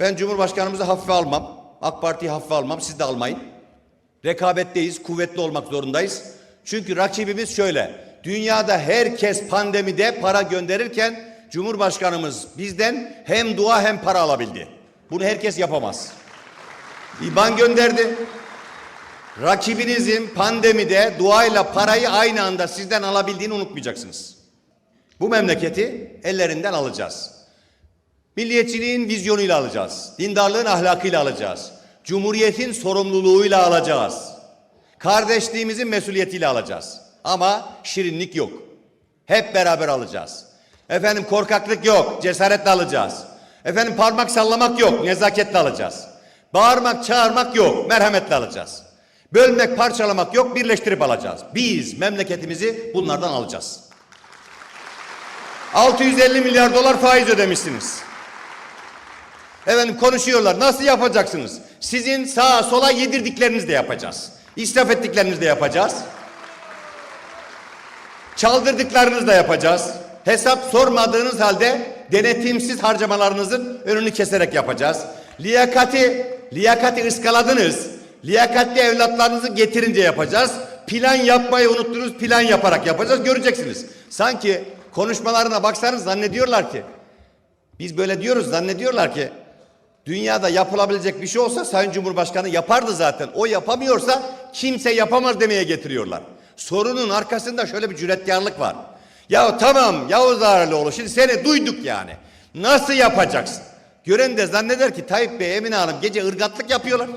Ben Cumhurbaşkanımızı hafife almam. AK Parti'yi hafife almam. Siz de almayın. Rekabetteyiz. Kuvvetli olmak zorundayız. Çünkü rakibimiz şöyle. Dünyada herkes pandemide para gönderirken Cumhurbaşkanımız bizden hem dua hem para alabildi. Bunu herkes yapamaz. İban gönderdi. Rakibinizin pandemide duayla parayı aynı anda sizden alabildiğini unutmayacaksınız. Bu memleketi ellerinden alacağız. Milliyetçiliğin vizyonuyla alacağız. Dindarlığın ahlakıyla alacağız. Cumhuriyetin sorumluluğuyla alacağız. Kardeşliğimizin mesuliyetiyle alacağız. Ama şirinlik yok. Hep beraber alacağız. Efendim korkaklık yok, cesaretle alacağız. Efendim parmak sallamak yok, nezaketle alacağız. Bağırmak, çağırmak yok, merhametle alacağız. Bölmek, parçalamak yok, birleştirip alacağız. Biz memleketimizi bunlardan alacağız. 650 milyar dolar faiz ödemişsiniz. Efendim konuşuyorlar. Nasıl yapacaksınız? Sizin sağa sola yedirdiklerinizi yapacağız. İsraf ettiklerinizi yapacağız. Çaldırdıklarınızı yapacağız. Hesap sormadığınız halde denetimsiz harcamalarınızın önünü keserek yapacağız. Liyakati, liyakati ıskaladınız. Liyakatli evlatlarınızı getirince yapacağız. Plan yapmayı unuttunuz, plan yaparak yapacağız. Göreceksiniz. Sanki konuşmalarına baksanız zannediyorlar ki biz böyle diyoruz zannediyorlar ki dünyada yapılabilecek bir şey olsa Sayın Cumhurbaşkanı yapardı zaten. O yapamıyorsa kimse yapamaz demeye getiriyorlar. Sorunun arkasında şöyle bir cüretkarlık var. Ya tamam Yavuz Ağarlıoğlu şimdi seni duyduk yani. Nasıl yapacaksın? Gören de zanneder ki Tayyip Bey Emine Hanım gece ırgatlık yapıyorlar.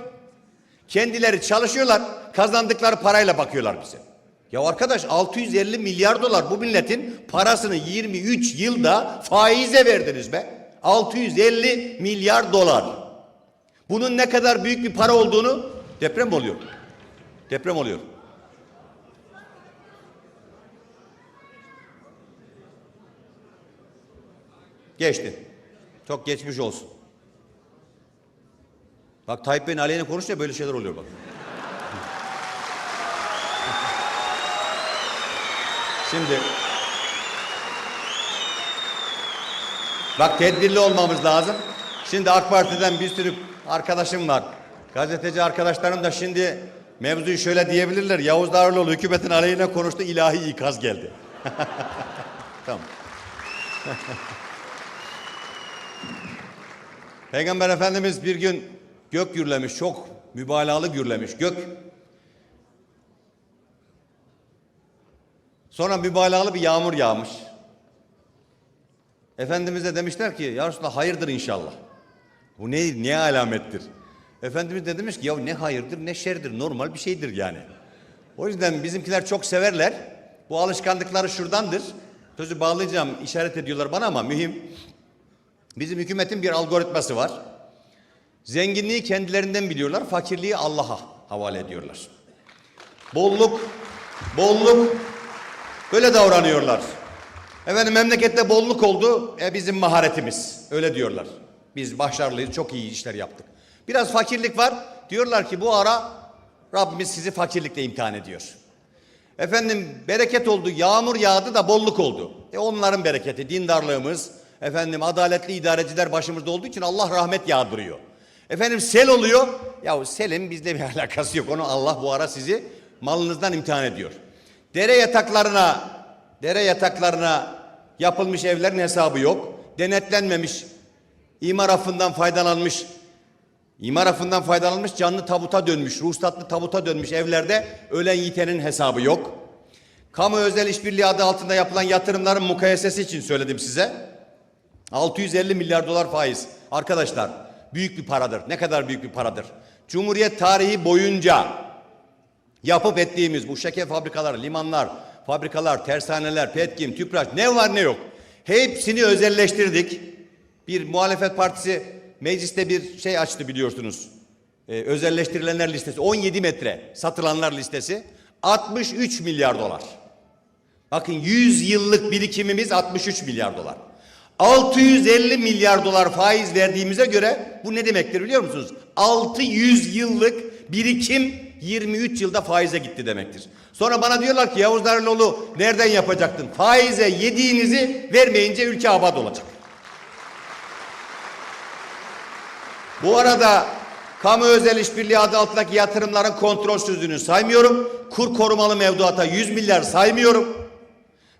Kendileri çalışıyorlar. Kazandıkları parayla bakıyorlar bize. Ya arkadaş 650 milyar dolar bu milletin parasını 23 yılda faize verdiniz be. 650 milyar dolar. Bunun ne kadar büyük bir para olduğunu deprem oluyor. Deprem oluyor. Geçti. Çok geçmiş olsun. Bak Tayyip Bey'in aleyhine konuşunca böyle şeyler oluyor bak. Şimdi bak tedbirli olmamız lazım. Şimdi AK Parti'den bir sürü arkadaşım var. Gazeteci arkadaşlarım da şimdi mevzuyu şöyle diyebilirler. Yavuz Dağarlıoğlu hükümetin aleyhine konuştu ilahi ikaz geldi. tamam. Peygamber Efendimiz bir gün gök gürlemiş, çok mübalağalı gürlemiş. Gök Sonra mübalağalı bir yağmur yağmış. Efendimiz de demişler ki ya Resulallah hayırdır inşallah. Bu ne, ne alamettir? Efendimiz de demiş ki ya ne hayırdır ne şerdir normal bir şeydir yani. O yüzden bizimkiler çok severler. Bu alışkanlıkları şuradandır. Sözü bağlayacağım işaret ediyorlar bana ama mühim. Bizim hükümetin bir algoritması var. Zenginliği kendilerinden biliyorlar, fakirliği Allah'a havale ediyorlar. Bolluk, bolluk böyle davranıyorlar. Efendim memlekette bolluk oldu, e bizim maharetimiz. Öyle diyorlar. Biz başarılıyız, çok iyi işler yaptık. Biraz fakirlik var, diyorlar ki bu ara Rabbimiz sizi fakirlikle imtihan ediyor. Efendim bereket oldu, yağmur yağdı da bolluk oldu. E onların bereketi, dindarlığımız, efendim adaletli idareciler başımızda olduğu için Allah rahmet yağdırıyor. Efendim sel oluyor. Ya selin bizle bir alakası yok. Onu Allah bu ara sizi malınızdan imtihan ediyor. Dere yataklarına, dere yataklarına yapılmış evlerin hesabı yok. Denetlenmemiş, imar affından faydalanmış, imar affından faydalanmış canlı tabuta dönmüş, ruhsatlı tabuta dönmüş evlerde ölen yitenin hesabı yok. Kamu özel işbirliği adı altında yapılan yatırımların mukayesesi için söyledim size. 650 milyar dolar faiz. Arkadaşlar büyük bir paradır. Ne kadar büyük bir paradır. Cumhuriyet tarihi boyunca yapıp ettiğimiz bu şeker fabrikaları, limanlar, fabrikalar, tersaneler, petkim, tüpraş ne var ne yok. Hepsini özelleştirdik. Bir muhalefet partisi mecliste bir şey açtı biliyorsunuz. Ee, özelleştirilenler listesi 17 metre satılanlar listesi 63 milyar dolar. Bakın 100 yıllık birikimimiz 63 milyar dolar. 650 milyar dolar faiz verdiğimize göre bu ne demektir biliyor musunuz? 600 yıllık birikim 23 yılda faize gitti demektir. Sonra bana diyorlar ki Yavuz Darıloğlu nereden yapacaktın? Faize yediğinizi vermeyince ülke abad olacak. Bu arada kamu özel işbirliği adı altındaki yatırımların kontrolsüzlüğünü saymıyorum. Kur korumalı mevduata 100 milyar saymıyorum.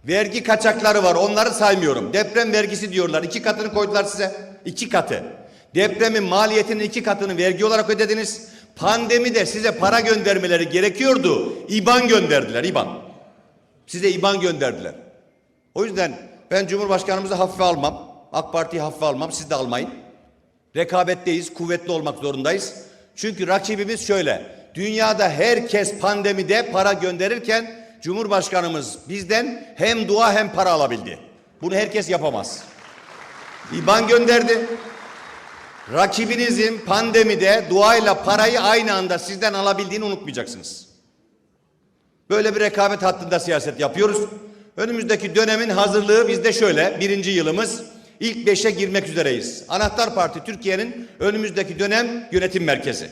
Vergi kaçakları var onları saymıyorum. Deprem vergisi diyorlar. iki katını koydular size. İki katı. Depremin maliyetinin iki katını vergi olarak ödediniz. Pandemide size para göndermeleri gerekiyordu. İban gönderdiler İban. Size İban gönderdiler. O yüzden ben Cumhurbaşkanımızı hafife almam. AK Parti'yi hafife almam. Siz de almayın. Rekabetteyiz, kuvvetli olmak zorundayız. Çünkü rakibimiz şöyle. Dünyada herkes pandemide para gönderirken Cumhurbaşkanımız bizden hem dua hem para alabildi. Bunu herkes yapamaz. İban gönderdi. Rakibinizin pandemide duayla parayı aynı anda sizden alabildiğini unutmayacaksınız. Böyle bir rekabet hattında siyaset yapıyoruz. Önümüzdeki dönemin hazırlığı bizde şöyle. Birinci yılımız ilk beşe girmek üzereyiz. Anahtar Parti Türkiye'nin önümüzdeki dönem yönetim merkezi.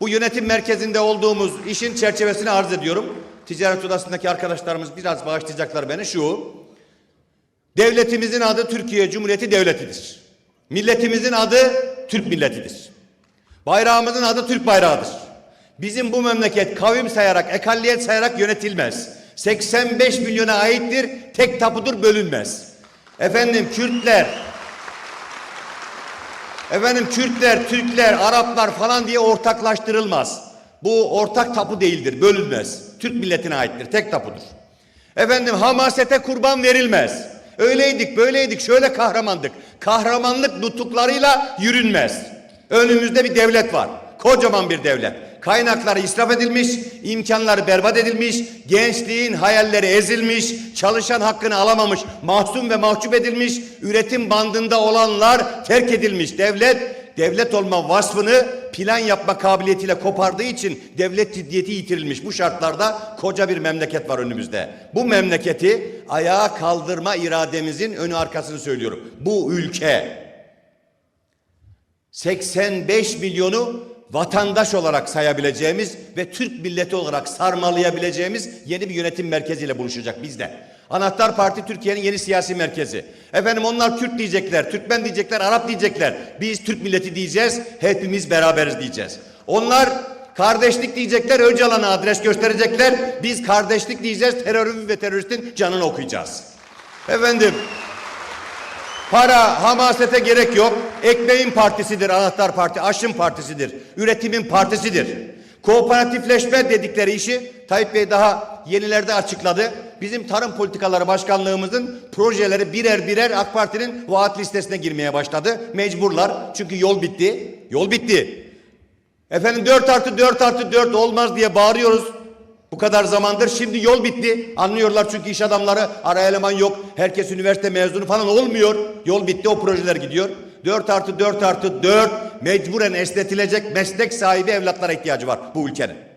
Bu yönetim merkezinde olduğumuz işin çerçevesini arz ediyorum. Ticaret Odası'ndaki arkadaşlarımız biraz bağışlayacaklar beni şu. Devletimizin adı Türkiye Cumhuriyeti Devleti'dir. Milletimizin adı Türk milletidir. Bayrağımızın adı Türk bayrağıdır. Bizim bu memleket kavim sayarak, ekalliyet sayarak yönetilmez. 85 milyona aittir, tek tapudur, bölünmez. Efendim Kürtler, efendim Kürtler, Türkler, Araplar falan diye ortaklaştırılmaz. Bu ortak tapu değildir, bölünmez. Türk milletine aittir, tek tapudur. Efendim hamasete kurban verilmez. Öyleydik, böyleydik, şöyle kahramandık. Kahramanlık nutuklarıyla yürünmez. Önümüzde bir devlet var. Kocaman bir devlet. Kaynakları israf edilmiş, imkanları berbat edilmiş, gençliğin hayalleri ezilmiş, çalışan hakkını alamamış, mahzun ve mahcup edilmiş, üretim bandında olanlar terk edilmiş. Devlet devlet olma vasfını plan yapma kabiliyetiyle kopardığı için devlet ciddiyeti yitirilmiş. Bu şartlarda koca bir memleket var önümüzde. Bu memleketi ayağa kaldırma irademizin önü arkasını söylüyorum. Bu ülke 85 milyonu vatandaş olarak sayabileceğimiz ve Türk milleti olarak sarmalayabileceğimiz yeni bir yönetim merkeziyle buluşacak bizde. Anahtar Parti Türkiye'nin yeni siyasi merkezi. Efendim onlar Kürt diyecekler, Türkmen diyecekler, Arap diyecekler. Biz Türk milleti diyeceğiz, hepimiz beraberiz diyeceğiz. Onlar kardeşlik diyecekler, Öcalan'a adres gösterecekler. Biz kardeşlik diyeceğiz, terörün ve teröristin canını okuyacağız. Efendim Para, hamasete gerek yok. Ekmeğin partisidir anahtar parti, aşın partisidir. Üretimin partisidir. Kooperatifleşme dedikleri işi Tayyip Bey daha yenilerde açıkladı. Bizim tarım politikaları başkanlığımızın projeleri birer birer AK Parti'nin vaat listesine girmeye başladı. Mecburlar çünkü yol bitti. Yol bitti. Efendim 4 artı 4 artı 4 olmaz diye bağırıyoruz. Bu kadar zamandır şimdi yol bitti. Anlıyorlar çünkü iş adamları ara eleman yok. Herkes üniversite mezunu falan olmuyor. Yol bitti o projeler gidiyor. 4 artı 4 artı 4 mecburen esnetilecek meslek sahibi evlatlara ihtiyacı var bu ülkenin.